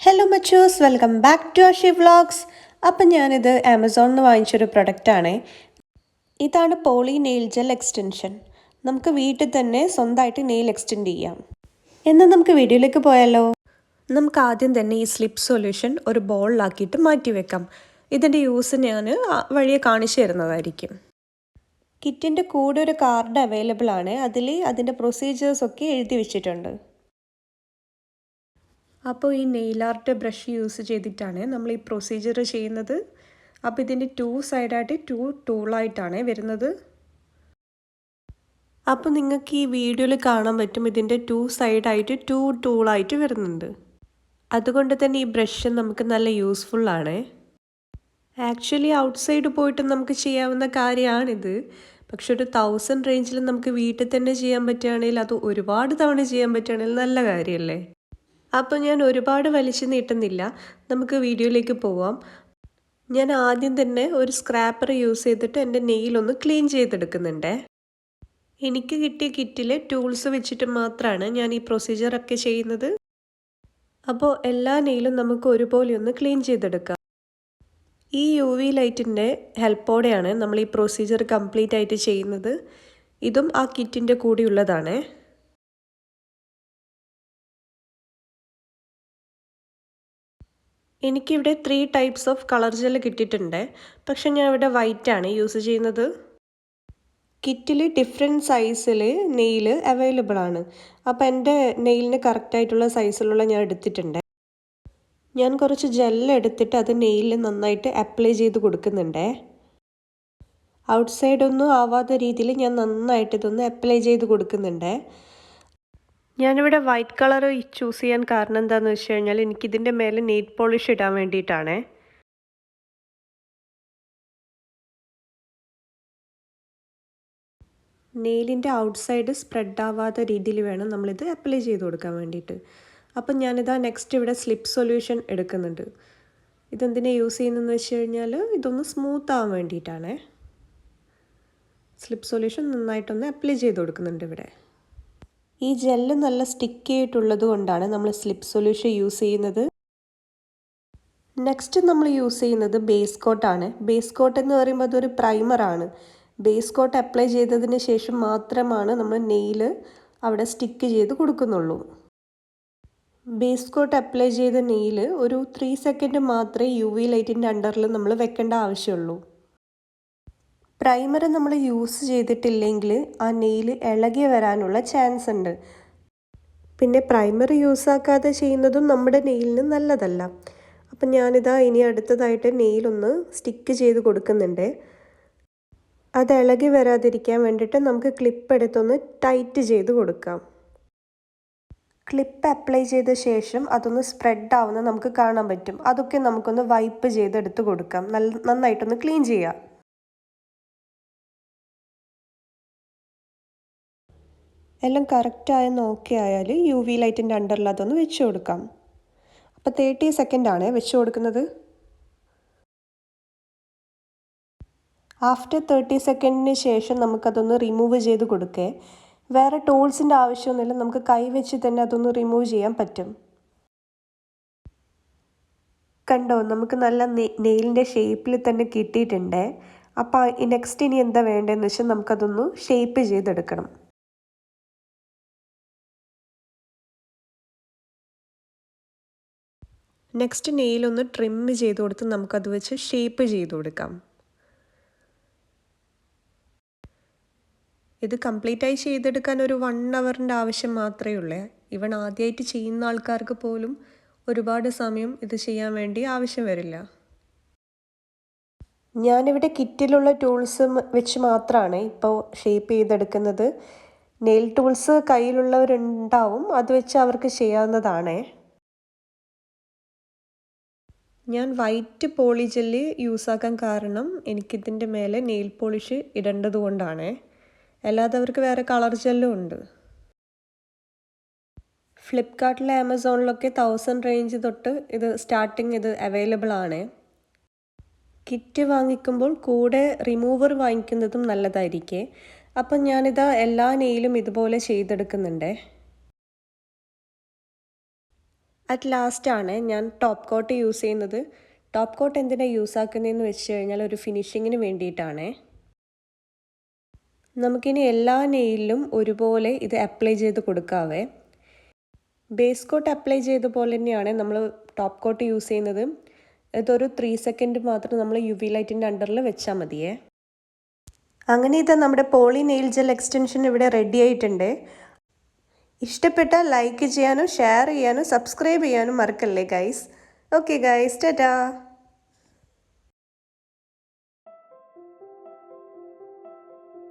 Hello മച്ചൂസ് welcome back to Ashi vlogs അപ്പം ഞാനിത് ആമസോണിൽ നിന്ന് വാങ്ങിച്ചൊരു പ്രൊഡക്റ്റാണ്. ഇതാണ് പോളി നെയിൽ ജെൽ എക്സ്റ്റൻഷൻ. നമുക്ക് വീട്ടിൽ തന്നെ സ്വന്തമായിട്ട് നെയിൽ എക്സ്റ്റെൻഡ് ചെയ്യാം. എന്നാൽ നമുക്ക് വീഡിയോയിലേക്ക് പോയാലോ? നമുക്ക് ആദ്യം തന്നെ ഈ സ്ലിപ്പ് സൊല്യൂഷൻ ഒരു ബോളിലാക്കിയിട്ട് മാറ്റി വെക്കാം. ഇതിന്റെ യൂസ് ഞാൻ വഴിയെ കാണിച്ചു തരുന്നതായിരിക്കും. കിറ്റിന്റെ കൂടെ ഒരു കാർഡ് അവൈലബിൾ ആണ്. അതിൽ അതിന്റെ പ്രൊസീജിയേഴ്സൊക്കെ എഴുതി വെച്ചിട്ടുണ്ട്. അപ്പോൾ ഈ നെയിൽ ആർട്ട് ബ്രഷ് യൂസ് ചെയ്തിട്ടാണ് നമ്മൾ ഈ പ്രൊസീജിയർ ചെയ്യുന്നത്. അപ്പോൾ ഇതിന്റെ ടു സൈഡായിട്ട് ടു ടൂളായിട്ടാണ് വരുന്നത്. അപ്പോൾ നിങ്ങൾക്ക് ഈ വീഡിയോയിൽ കാണാൻ പറ്റും ഇതിന്റെ ടു സൈഡായിട്ട് ടു ടൂളായിട്ട് വരുന്നുണ്ട്. അതുകൊണ്ട് തന്നെ ഈ ബ്രഷ് നമുക്ക് നല്ല യൂസ്ഫുള്ളാണ് ആക്ച്വലി ഔട്ട്സൈഡ് പോയിട്ട് നമുക്ക് ചെയ്യാവുന്ന കാര്യമാണിത്. പക്ഷെ ഒരു തൗസൻഡ് റേഞ്ചിൽ നമുക്ക് വീട്ടിൽ തന്നെ ചെയ്യാൻ പറ്റുകയാണെങ്കിൽ അത് ഒരുപാട് തവണ ചെയ്യാൻ പറ്റുകയാണെങ്കിൽ നല്ല കാര്യമല്ലേ? അപ്പോൾ ഞാൻ ഒരുപാട് വലിച്ചു നീട്ടുന്നില്ല. നമുക്ക് വീഡിയോയിലേക്ക് പോവാം. ഞാൻ ആദ്യം തന്നെ ഒരു സ്ക്രാപ്പർ യൂസ് ചെയ്തിട്ട് എന്റെ നെയിലൊന്ന് ക്ലീൻ ചെയ്തെടുക്കുന്നുണ്ട്. എനിക്ക് കിട്ടിയ കിറ്റിലെ ടൂൾസ് വെച്ചിട്ട് മാത്രമാണ് ഞാൻ ഈ പ്രൊസീജിയറൊക്കെ ചെയ്യുന്നത്. അപ്പോൾ എല്ലാ നെയിലും നമുക്ക് ഒരുപോലെ ഒന്ന് ക്ലീൻ ചെയ്തെടുക്കാം. ഈ യു വി ലൈറ്റിന്റെ ഹെൽപ്പോടെയാണ് നമ്മൾ ഈ പ്രൊസീജിയർ കംപ്ലീറ്റ് ആയിട്ട് ചെയ്യുന്നത്. ഇതും ആ കിറ്റിന്റെ കൂടെയുള്ളതാണ് എനിക്കിവിടെ three types of colour gel കിട്ടിയിട്ടുണ്ട്. പക്ഷെ ഞാൻ ഇവിടെ വൈറ്റ് ആണ് യൂസ് ചെയ്യുന്നത്. കിറ്റിൽ ഡിഫറെന്റ് സൈസിൽ നെയിൽ അവൈലബിൾ ആണ്. അപ്പോൾ എന്റെ നെയിലിന് കറക്റ്റായിട്ടുള്ള സൈസിലുള്ള ഞാൻ എടുത്തിട്ടുണ്ട്. ഞാൻ കുറച്ച് ജെല്ല് എടുത്തിട്ട് അത് നെയിലിൽ നന്നായിട്ട് അപ്ലൈ ചെയ്ത് കൊടുക്കുന്നുണ്ട്. ഔട്ട്സൈഡ് ഒന്നും ആവാത്ത രീതിയിൽ ഞാൻ നന്നായിട്ട് ഇതൊന്ന് അപ്ലൈ ചെയ്ത് കൊടുക്കുന്നുണ്ട്. ഞാനിവിടെ വൈറ്റ് കളർ ചൂസ് ചെയ്യാൻ കാരണം എന്താണെന്ന് വെച്ച് കഴിഞ്ഞാൽ എനിക്കിതിന്റെ മേലെ നെയ്റ്റ് പോളിഷ് ഇടാൻ വേണ്ടിയിട്ടാണ്. നെയിലിന്റെ ഔട്ട്സൈഡ് സ്പ്രെഡ് ആവാത്ത രീതിയിൽ വേണം നമ്മളിത് അപ്ലൈ ചെയ്ത് കൊടുക്കാൻ വേണ്ടിയിട്ട്. അപ്പം ഞാനിതാ നെക്സ്റ്റ് ഇവിടെ സ്ലിപ്പ് സൊല്യൂഷൻ എടുക്കുന്നുണ്ട്. ഇതെന്തിനാ യൂസ് ചെയ്യുന്നതെന്ന് വെച്ച് കഴിഞ്ഞാൽ ഇതൊന്ന് സ്മൂത്ത് ആവാൻ വേണ്ടിയിട്ടാണ്. സ്ലിപ്പ് സൊല്യൂഷൻ നന്നായിട്ടൊന്ന് അപ്ലൈ ചെയ്ത് കൊടുക്കുന്നുണ്ട് ഇവിടെ. ഈ ജെല്ല് നല്ല സ്റ്റിക്കി ആയിട്ടുള്ളത് കൊണ്ടാണ് നമ്മൾ സ്ലിപ്പ് സൊല്യൂഷൻ യൂസ് ചെയ്യുന്നത്. നെക്സ്റ്റ് നമ്മൾ യൂസ് ചെയ്യുന്നത് ബേസ് കോട്ടാണ് ബേസ് കോട്ട് എന്ന് പറയുമ്പോൾ അതൊരു പ്രൈമറാണ് ബേസ് കോട്ട് അപ്ലൈ ചെയ്തതിന് ശേഷം മാത്രമാണ് നമ്മൾ നെയിൽ അവിടെ സ്റ്റിക്ക് ചെയ്ത് കൊടുക്കുന്നുള്ളൂ. ബേസ് കോട്ട് അപ്ലൈ ചെയ്ത നെയിൽ ഒരു ത്രീ സെക്കൻഡ് മാത്രമേ യു വി ലൈറ്റിന്റെ അണ്ടറിൽ നമ്മൾ വെക്കേണ്ട ആവശ്യമുള്ളൂ. പ്രൈമർ നമ്മൾ യൂസ് ചെയ്തിട്ടില്ലെങ്കിൽ ആ നെയിൽ ഇളകി വരാനുള്ള ചാൻസ് ഉണ്ട്. പിന്നെ പ്രൈമർ യൂസ് ആക്കാതെ ചെയ്യുന്നതും നമ്മുടെ നെയിലിന് നല്ലതല്ല. അപ്പം ഞാനിതാ ഇനി അടുത്തതായിട്ട് നെയിലൊന്ന് സ്റ്റിക്ക് ചെയ്ത് കൊടുക്കുന്നുണ്ട്. അത് ഇളകി വരാതിരിക്കാൻ വേണ്ടിയിട്ട് നമുക്ക് ക്ലിപ്പ് എടുത്തൊന്ന് ടൈറ്റ് ചെയ്ത് കൊടുക്കാം. ക്ലിപ്പ് അപ്ലൈ ചെയ്ത ശേഷം അതൊന്ന് സ്പ്രെഡ് ആവുന്ന നമുക്ക് കാണാൻ പറ്റും. അതൊക്കെ നമുക്കൊന്ന് വൈപ്പ് ചെയ്ത് എടുത്ത് കൊടുക്കാം. നല്ല നന്നായിട്ടൊന്ന് ക്ലീൻ ചെയ്യാം. എല്ലാം കറക്റ്റായെന്ന് ഓക്കെ ആയാൽ യു വി ലൈറ്റിന്റെ അണ്ടറിൽ അതൊന്ന് വെച്ച് കൊടുക്കാം. അപ്പോൾ തേർട്ടി സെക്കൻഡാണ് വെച്ച് കൊടുക്കുന്നത്. ആഫ്റ്റർ തേർട്ടി സെക്കൻഡിന് ശേഷം നമുക്കതൊന്ന് റിമൂവ് ചെയ്ത് കൊടുക്കേ. വേറെ ടൂൾസിന്റെ ആവശ്യമൊന്നുമില്ല നമുക്ക് കൈ വെച്ച് തന്നെ അതൊന്ന് റിമൂവ് ചെയ്യാൻ പറ്റും. കണ്ടോ നമുക്ക് നല്ല നെയിലിന്റെ ഷേപ്പിൽ തന്നെ കിട്ടിയിട്ടുണ്ട്. അപ്പോൾ നെക്സ്റ്റ് ഇനി എന്താ വേണ്ടതെന്ന് വെച്ചാൽ നമുക്കതൊന്ന് ഷേപ്പ് ചെയ്തെടുക്കണം. നെക്സ്റ്റ് നെയിലൊന്ന് ട്രിം ചെയ്ത് കൊടുത്ത് നമുക്കത് വെച്ച് ഷേപ്പ് ചെയ്ത് കൊടുക്കാം. ഇത് കംപ്ലീറ്റായി ചെയ്തെടുക്കാൻ ഒരു വൺ അവറിന്റെ ആവശ്യം മാത്രമേ ഉള്ളൂ. ഇവൺ ആദ്യമായിട്ട് ചെയ്യുന്ന ആൾക്കാർക്ക് പോലും ഒരുപാട് സമയം ഇത് ചെയ്യാൻ വേണ്ടി ആവശ്യം വരില്ല. ഞാനിവിടെ കിറ്റിലുള്ള ടൂൾസ് വെച്ച് മാത്രമാണ് ഇപ്പോൾ ഷേപ്പ് ചെയ്തെടുക്കുന്നത്. നെയിൽ ടൂൾസ് കയ്യിലുള്ളവരുണ്ടാവും. അത് വെച്ച് അവർക്ക് ചെയ്യാവുന്നതാണ്. ഞാൻ വൈറ്റ് പോളി ജെല്ല് യൂസാക്കാൻ കാരണം എനിക്കിതിന്റെ മേലെ നെയിൽ പോളിഷ് ഇടേണ്ടത് കൊണ്ടാണ്. അല്ലാതെ അവർക്ക് വേറെ കളർ ജെല്ലും ഉണ്ട്. ഫ്ലിപ്കാർട്ടിലെ ആമസോണിലൊക്കെ തൗസൻഡ് റേഞ്ച് തൊട്ട് ഇത് സ്റ്റാർട്ടിങ് ഇത് അവൈലബിൾ ആണ്. കിറ്റ് വാങ്ങിക്കുമ്പോൾ കൂടെ റിമൂവർ വാങ്ങിക്കുന്നതും നല്ലതായിരിക്കേ. അപ്പം ഞാനിത് എല്ലാ നെയിലും ഇതുപോലെ ചെയ്തെടുക്കുന്നുണ്ട്. അറ്റ് ലാസ്റ്റാണ് ഞാൻ ടോപ്പ് കോട്ട് യൂസ് ചെയ്യുന്നത്. ടോപ്പ് കോട്ട് എന്തിനാണ് യൂസ് ആക്കുന്നതെന്ന് വെച്ച് കഴിഞ്ഞാൽ ഒരു ഫിനിഷിങ്ങിന് വേണ്ടിയിട്ടാണ്. നമുക്കിനി എല്ലാ നെയിലും ഒരുപോലെ ഇത് അപ്ലൈ ചെയ്ത് കൊടുക്കാവേ. ബേസ് കോട്ട് അപ്ലൈ ചെയ്ത പോലെ തന്നെയാണ് നമ്മൾ ടോപ്പ് കോട്ട് യൂസ് ചെയ്യുന്നത്. ഇതൊരു ത്രീ സെക്കൻഡ് മാത്രം നമ്മൾ യു വി ലൈറ്റിന്റെ അണ്ടറിൽ വെച്ചാൽ മതിയേ. അങ്ങനെ ഇത് നമ്മുടെ പോളി നെയിൽ ജെൽ എക്സ്റ്റൻഷൻ ഇവിടെ റെഡി ആയിട്ടുണ്ട്. ഇഷ്ടപ്പെട്ടാൽ ലൈക്ക് ചെയ്യാനും ഷെയർ ചെയ്യാനും സബ്സ്ക്രൈബ് ചെയ്യാനും മറക്കല്ലേ ഗൈസ് ഓക്കെ ഗൈസ് ടാറ്റാ